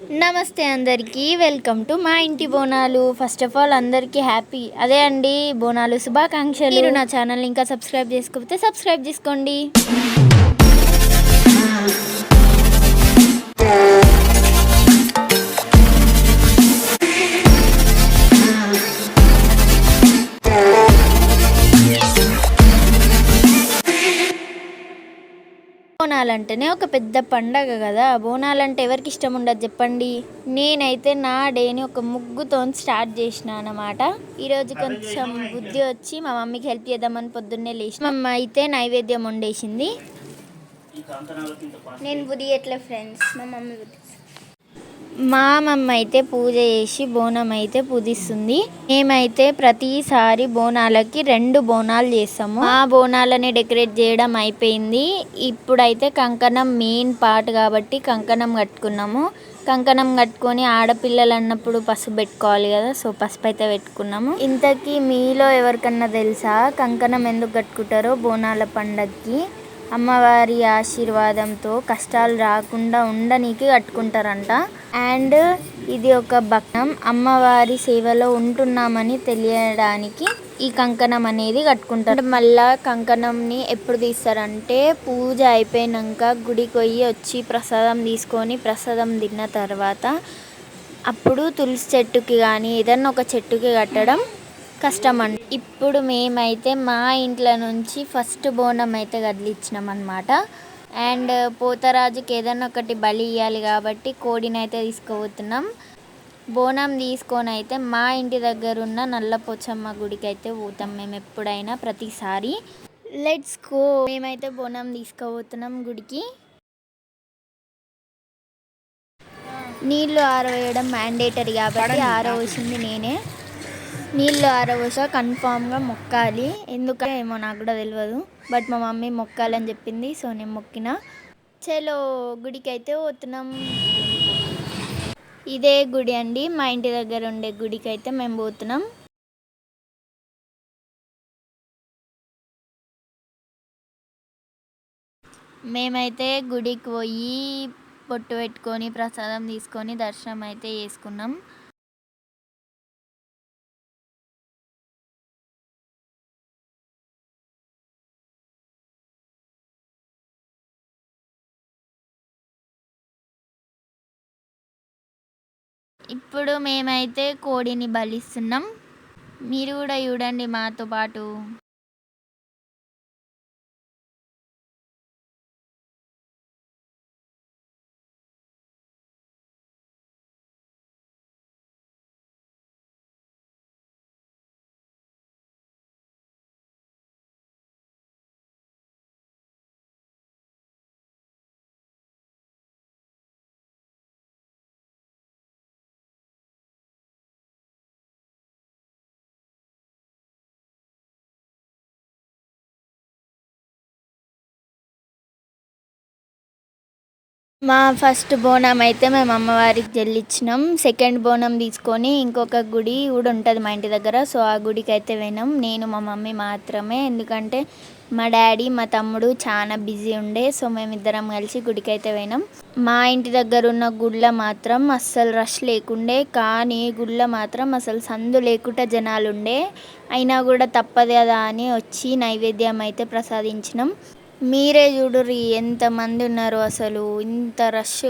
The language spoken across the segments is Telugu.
నమస్తే అందరికీ వెల్కమ్ టు మా ఇంటి బోనాలు. ఫస్ట్ ఆఫ్ ఆల్ అందరికీ హ్యాపీ అదే అండి బోనాలు శుభాకాంక్షలు. మీరు నా ఛానల్ ఇంకా సబ్స్క్రైబ్ చేసుకోకపోతే సబ్స్క్రైబ్ చేసుకోండి. బోనాలంటేనే ఒక పెద్ద పండగ కదా. బోనాలంటే ఎవరికి ఇష్టం ఉండదు చెప్పండి? నేనైతే నా డేని ఒక ముగ్గుతో స్టార్ట్ చేసిన అనమాట ఈరోజు కొంచెం బుద్ధి వచ్చి మా మమ్మీకి హెల్ప్ చేద్దామని పొద్దున్నే లేచి మా అమ్మ అయితే నైవేద్యం వండేసింది. నేను బుద్ధి ఎట్లా ఫ్రెండ్స్ మా మమ్మీ బుద్ధి మా మమ్మ అయితే పూజ చేసి బోనం అయితే పూజిస్తుంది మేమైతే ప్రతిసారి బోనాలకి రెండు బోనాలు చేస్తాము. ఆ బోనాలని డెకరేట్ చేయడం అయిపోయింది. ఇప్పుడైతే కంకణం మెయిన్ పార్ట్ కాబట్టి కంకణం కట్టుకున్నాము. కంకణం కట్టుకొని ఆడపిల్లలు అన్నప్పుడు పసుపు పెట్టుకోవాలి కదా సో పసుపు అయితే పెట్టుకున్నాము. ఇంతకీ మీలో ఎవరికన్నా తెలుసా కంకణం ఎందుకు కట్టుకుంటారో బోనాల పండగకి అమ్మవారి ఆశీర్వాదంతో కష్టాలు రాకుండా ఉండనీకి కట్టుకుంటారంట. అండ్ ఇది ఒక భక్తం అమ్మవారి సేవలో ఉంటున్నామని తెలియడానికి ఈ కంకణం అనేది కట్టుకుంటారు. మళ్ళా కంకణంని ఎప్పుడు తీస్తారంటే పూజ అయిపోయినాక గుడికి పోయి వచ్చి ప్రసాదం తీసుకొని ప్రసాదం తిన్న తర్వాత అప్పుడు తులసి చెట్టుకి కానీ ఏదన్నా ఒక చెట్టుకి కట్టడం కష్టం అండి ఇప్పుడు మేమైతే మా ఇంట్లో నుంచి ఫస్ట్ బోనం అయితే కదిలిచ్చినాం అనమాట అండ్ పోతరాజుకి ఏదైనా ఒకటి బలి ఇవ్వాలి కాబట్టి కోడిని అయితే తీసుకుపోతున్నాం. బోనం తీసుకొని అయితే మా ఇంటి దగ్గర ఉన్న నల్ల పోచమ్మ గుడికి అయితే పోతాం మేము ఎప్పుడైనా ప్రతిసారి. లెట్స్ గో మేమైతే బోనం తీసుకుపోతున్నాం గుడికి. నీళ్ళు ఆరవేయడం మ్యాండేటరీ కాబట్టి ఆరవేసింది నేనే. నీళ్ళు ఆరబోసా కన్ఫామ్గా మొక్కాలి. ఎందుకంటే ఏమో నాకు కూడా తెలియదు బట్ మా మమ్మీ మొక్కాలని చెప్పింది సో నేను మొక్కిన. చలో గుడికి అయితే పోతున్నాం. ఇదే గుడి అండి. మా ఇంటి దగ్గర ఉండే గుడికి అయితే మేము పోతున్నాం. మేమైతే గుడికి పోయి పొట్టు పెట్టుకొని ప్రసాదం తీసుకొని దర్శనం అయితే చేసుకున్నాం. ఇప్పుడు మేమైతే కోడిని బలిస్తున్నాం. మీరు కూడా చూడండి మాతో పాటు. మా ఫస్ట్ బోనం అయితే మేము అమ్మవారికి చెల్లించినాం సెకండ్ బోనం తీసుకొని ఇంకొక గుడి కూడా ఉంటుంది మా ఇంటి దగ్గర. సో ఆ గుడికి అయితే పోయినాం. నేను మా మమ్మీ మాత్రమే. ఎందుకంటే మా డాడీ మా తమ్ముడు చాలా బిజీ ఉండే. సో మేమిద్దరం కలిసి గుడికి అయితే పోయినాం. మా ఇంటి దగ్గర ఉన్న గుళ్ళ మాత్రం అస్సలు రష్ లేకుండే. కానీ గుళ్ళ మాత్రం అసలు సందు లేకుండా జనాలు ఉండే అయినా కూడా తప్పదు కదా అని వచ్చి నైవేద్యం అయితే ప్రసాదించినాం. మీరే చూడుర్రి ఎంతమంది ఉన్నారు అసలు ఇంత రష్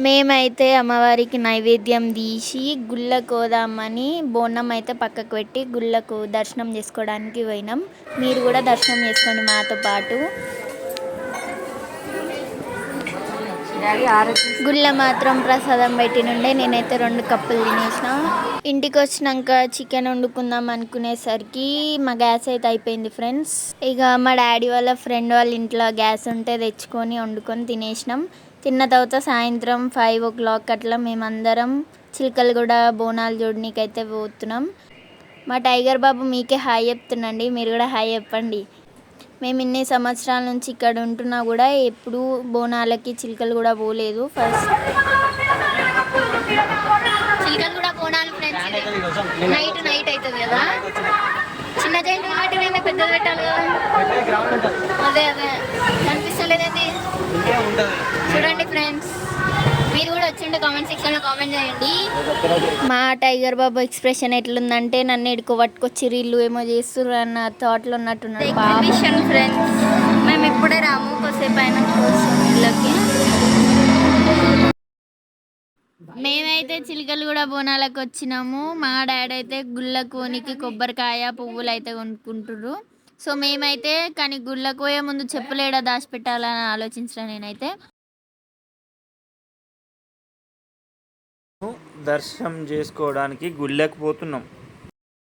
మేమైతే అమ్మవారికి నైవేద్యం తీసి గుళ్ళకు పోదామని బోనం అయితే పక్కకు పెట్టి గుళ్ళకు దర్శనం చేసుకోవడానికి పోయినాం. మీరు కూడా దర్శనం చేసుకోండి మాతో పాటు. గుళ్ళ మాత్రం ప్రసాదం పెట్టినుండే నేనైతే రెండు కప్పులు తినేసిన. ఇంటికి వచ్చినాక చికెన్ వండుకుందాం అనుకునేసరికి మా గ్యాస్ అయితే అయిపోయింది ఫ్రెండ్స్. ఇక మా డాడీ వాళ్ళ ఫ్రెండ్ వాళ్ళ ఇంట్లో గ్యాస్ ఉంటే తెచ్చుకొని వండుకొని తినేసినాం. తిన్న తర్వాత సాయంత్రం ఫైవ్ ఓ క్లాక్ అట్లా మేమందరం చిలకలు కూడా బోనాలు అయితే పోతున్నాం. మా టైగర్ బాబు మీకే హాయ్ చెప్తున్నాండి మీరు కూడా హాయ్ చెప్పండి. మేము ఇన్ని సంవత్సరాల నుంచి ఇక్కడ ఉంటున్నా కూడా ఎప్పుడూ బోనాలకి చిలుకలు కూడా పోలేదు. ఫస్ట్ చిలుకలు కూడా బోనాలు ఫ్రెండ్స్ నైట్ నైట్ అవుతుంది కదా? చిన్న పెట్టిన పెద్దది పెట్టాలి కదా? అదే అదే. కనిపిస్తలేదండి చూడండి ఫ్రెండ్స్. మీరు కూడా వచ్చిండే కామెంట్ సెక్షన్లో కామెంట్ చేయండి. మా టైగర్ బాబు ఎక్స్ప్రెషన్ ఎట్లుందంటే నన్ను ఎడుకో పట్టుకొచ్చి రీళ్ళు ఏమో చేస్తుర్రు అన్న థాట్లో ఉన్నట్టున్నాడు ఎగ్జిబిషన్ ఫ్రెండ్స్ మేము ఇప్పుడే రాము కొద్దిసేపు అయినా ఇళ్ళకి. మేమైతే చిలుకలు కూడా బోనాలకు వచ్చినాము. మా డాడీ అయితే గుళ్ళ కోనికి కొబ్బరికాయ పువ్వులు అయితే కొనుక్కుంటుర్రు. సో మేమైతే కానీ గుళ్ళకు పోయే ముందు చెప్పులేడా దాచిపెట్టాలని ఆలోచించిన నేనైతే. దర్శనం చేసుకోవడానికి గుళ్ళకి పోతున్నాం.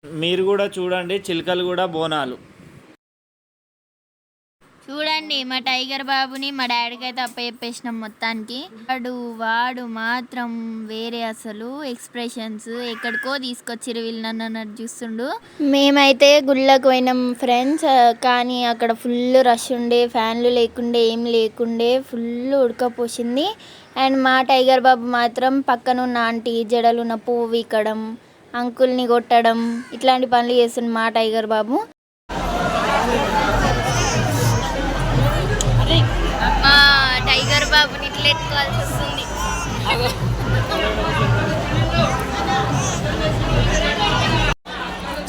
మీరు కూడా చూడండి చిలుకలు కూడా బోనాలు. చూడండి మా టైగర్ బాబుని మా డాడీకి అయితే అప్ప చెప్పేసినాం మొత్తానికి. వాడు వాడు మాత్రం వేరే అసలు ఎక్స్ప్రెషన్స్ ఎక్కడికో తీసుకొచ్చిరు వీళ్ళు నన్ను చూస్తుండు. మేమైతే గుళ్ళకు పోయినాం ఫ్రెండ్స్ కానీ అక్కడ ఫుల్ రష్ ఉండే ఫ్యాన్లు లేకుండే ఏం లేకుండే ఫుల్ ఉడకపోసింది. అండ్ మా టైగర్ బాబు మాత్రం పక్కనున్న ఆంటీ జడలున్న పువ్వు ఇక్కడం అంకుల్ని కొట్టడం ఇట్లాంటి పనులు చేస్తుంది మా టైగర్ బాబు. బాబుని ఇట్లా ఎత్తుకోవాల్సి వస్తుంది.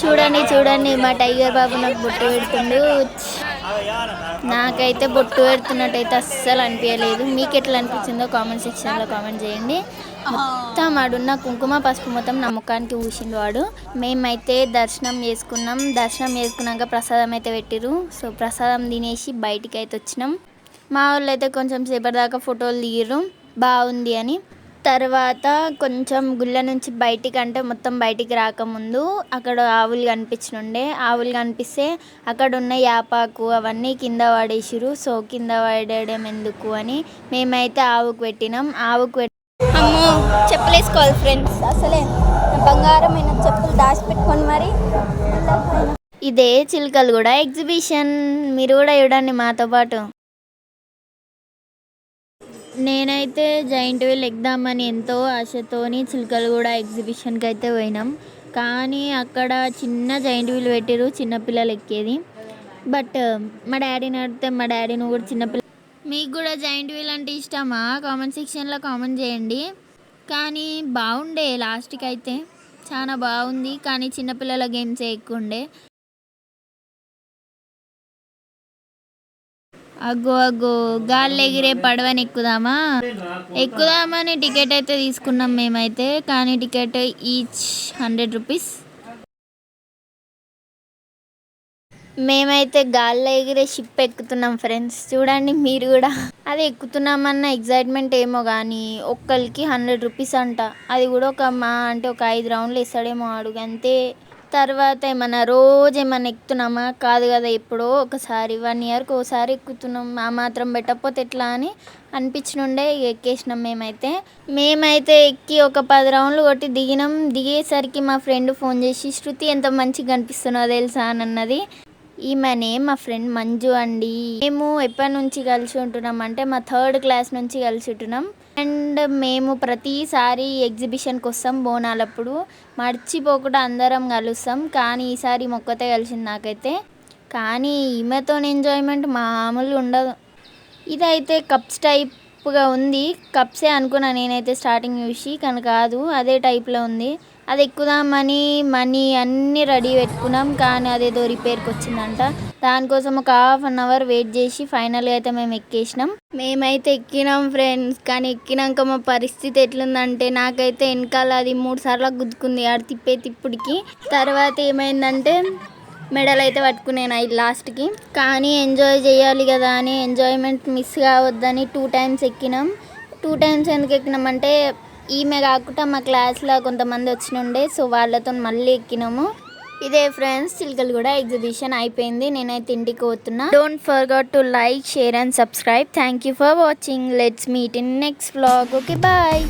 చూడండి చూడండి మా టైగర్ బాబు నాకు బొట్టు పెడుతుండు. నాకైతే బొట్టు పెడుతున్నట్టయితే అస్సలు అనిపించలేదు మీకు ఎట్లా అనిపించిందో కామెంట్ సెక్షన్లో కామెంట్ చేయండి. మొత్తం ఆడున్న కుంకుమ పసుపు మొత్తం నా ముఖానికి ఊసిండు వాడు. మేమైతే దర్శనం చేసుకున్నాం. దర్శనం చేసుకున్నాక ప్రసాదం అయితే పెట్టిరు సో ప్రసాదం తినేసి బయటికి అయితే వచ్చినాం. మా వాళ్ళు అయితే కొంచెం సేపటి దాకా ఫోటోలు దిగిర్రు బాగుంది అని. తర్వాత కొంచెం గుళ్ళ నుంచి బయటికి అంటే మొత్తం బయటికి రాకముందు అక్కడ ఆవులు కనిపించనుండే. ఆవులు కనిపిస్తే అక్కడ ఉన్న యాపాకు అవన్నీ కింద పడేసిరు సో కింద పడేయడం ఎందుకు అని మేమైతే ఆవుకు పెట్టినాం. ఆవుకు పెట్టి అమ్మో చెప్పులేసుకోవాలి ఫ్రెండ్స్. అసలే బంగారమైన చెప్పులు దాచిపెట్టుకొని మరి ఇదే చిలుకలు కూడా ఎగ్జిబిషన్. మీరు కూడా చూడండి మాతో పాటు. నేనైతే జైంట్ వీల్ ఎగ్దామని ఎంతో ఆశతోని చిలుకలు కూడా ఎగ్జిబిషన్కి అయితే పోయినాం. కానీ అక్కడ చిన్న జైంట్ వీల్ పెట్టిరు చిన్నపిల్లలు ఎక్కేది. బట్ మా డాడీని అడిగితే మా డాడీ నువ్వు కూడా చిన్నపిల్ల మీకు కూడా జైంట్ వీల్ అంటే ఇష్టమా? కామెంట్ సెక్షన్లో కామెంట్ చేయండి. కానీ బాగుండే లాస్ట్కి అయితే. చాలా బాగుంది. కానీ చిన్నపిల్లల గేమ్సే ఎక్కువ ఉండే అగ్గో అగ్గో గాలి ఎగిరే పడవని ఎక్కుదామా? ఎక్కుదామని టికెట్ అయితే తీసుకున్నాం మేమైతే కానీ టికెట్ ఈచ్ హండ్రెడ్ రూపీస్. మేమైతే గాల్లో ఎగిరే షిప్ ఎక్కుతున్నాం ఫ్రెండ్స్. చూడండి మీరు కూడా. అది ఎక్కుతున్నామన్న ఎగ్జైట్మెంట్ ఏమో కానీ ఒక్కరికి హండ్రెడ్ రూపీస్ అంట. అది కూడా ఒక మా అంటే ఒక ఐదు రౌండ్లు వేస్తాడేమో అడుగు అంతే. తర్వాత ఏమన్నా రోజు ఏమన్నా ఎక్కుతున్నామా? కాదు కదా ఎప్పుడో ఒకసారి వన్ ఇయర్కి ఒకసారి ఎక్కుతున్నాం. ఆ మాత్రం పెట్టకపోతే ఎట్లా అని అనిపించినుండే ఇక ఎక్కేసినాం మేమైతే. మేమైతే ఎక్కి ఒక పది రౌండ్లు కొట్టి దిగినాం. దిగేసరికి మా ఫ్రెండ్ ఫోన్ చేసి శృతి ఎంత మంచిగా కనిపిస్తున్నావు తెలుసా? అని అన్నది. ఈమెనే మా ఫ్రెండ్ మంజు అండి. మేము ఎప్పటి నుంచి కలిసి ఉంటున్నాం అంటే మా థర్డ్ క్లాస్ నుంచి కలిసి ఉంటున్నాం. అండ్ మేము ప్రతిసారి ఎగ్జిబిషన్కి వస్తాం బోనాలప్పుడు. మర్చిపోకుండా అందరం కలుస్తాం. కానీ ఈసారి మొక్కతే కలిసింది నాకైతే. కానీ ఈమెతో ఎంజాయ్మెంట్ మామూలుగా ఉండదు. ఇదైతే కప్స్ టైప్గా ఉంది. కప్సే అనుకున్నా నేనైతే స్టార్టింగ్ చూసి కానీ కాదు అదే టైప్లో ఉంది. అది ఎక్కుదామని మనీ అన్నీ రెడీ పెట్టుకున్నాం కానీ అదేదో రిపేర్కి వచ్చిందంట దానికోసం ఒక హాఫ్ అన్ అవర్ వెయిట్ చేసి ఫైనల్గా అయితే మేము ఎక్కేసినాం. మేమైతే ఎక్కినాం ఫ్రెండ్స్ కానీ ఎక్కినాక మా పరిస్థితి ఎట్లుందంటే నాకైతే వెనకాల అది మూడు సార్లు గుద్దుకుంది ఆడ తిప్పే తిప్పుడికి. తర్వాత ఏమైందంటే మెడల్ అయితే పట్టుకునేనా లాస్ట్కి? కానీ ఎంజాయ్ చేయాలి కదా అని ఎంజాయ్మెంట్ మిస్ కావద్దని టూ టైమ్స్ ఎక్కినాం. టూ టైమ్స్ ఎందుకు ఎక్కినామంటే ఈమె కాకుండా మా క్లాస్లో కొంతమంది వచ్చినుండే సో వాళ్ళతో మళ్ళీ ఎక్కినాము. ఇదే ఫ్రెండ్స్ చిలుకలు కూడా ఎగ్జిబిషన్ అయిపోయింది. నేనైతే ఇంటికి పోతున్నా. Don't forget to like share and subscribe thank you for watching let's meet in next vlog okay bye